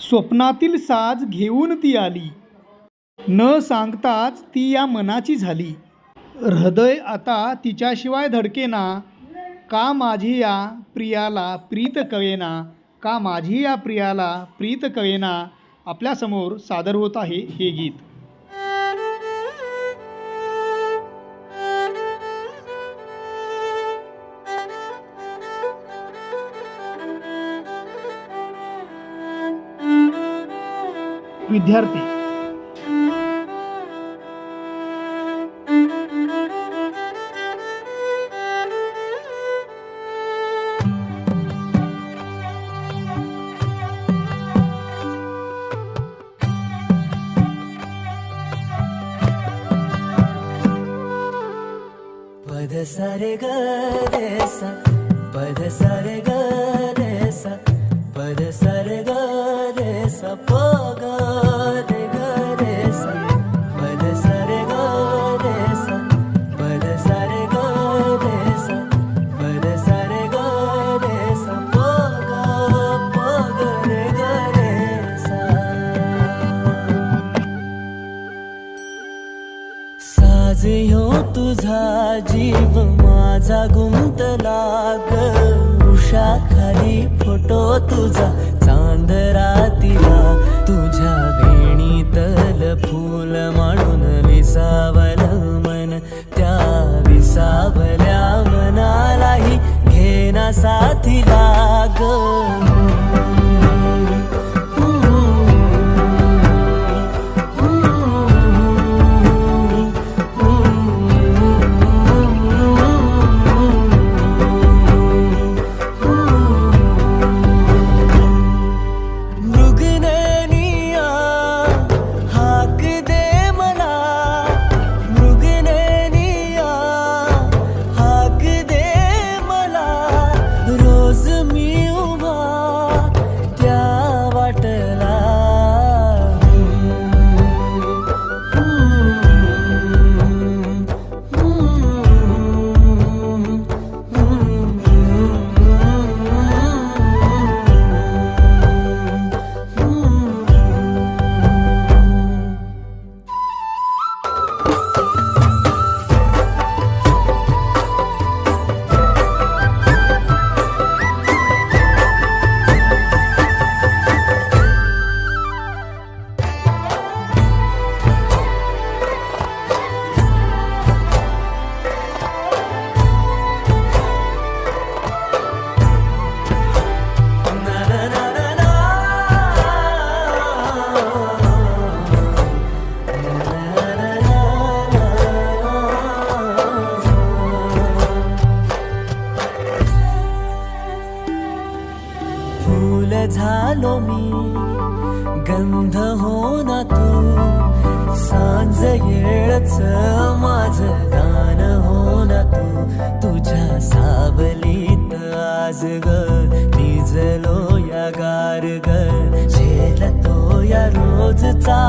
स्वप्नातील साज घेऊन ती आली. न सांगताच ती या मनाची झाली. हृदय आता तिच्याशिवाय धडकेना. का माझी या प्रियाला प्रीत कळेना? का माझी या प्रियाला प्रीत कळेना? आपल्यासमोर सादर होत आहे हे गीत. विद्यार्थी. पद सारे ग तुझा जीव माझा गुंतला ग. खाली फोटो तुझा चांदरा तिला तुझ्या वेणीतल फूल म्हणून विसावल मन. त्या विसावल्या मनालाही घेना साथीला ग. झालो मी. गंध हो ना तू. सांज येळच माझ गाण हो ना तू. तुझ्या सावलीत आज ग. निजलो या गार ग झेलतो या रोजचा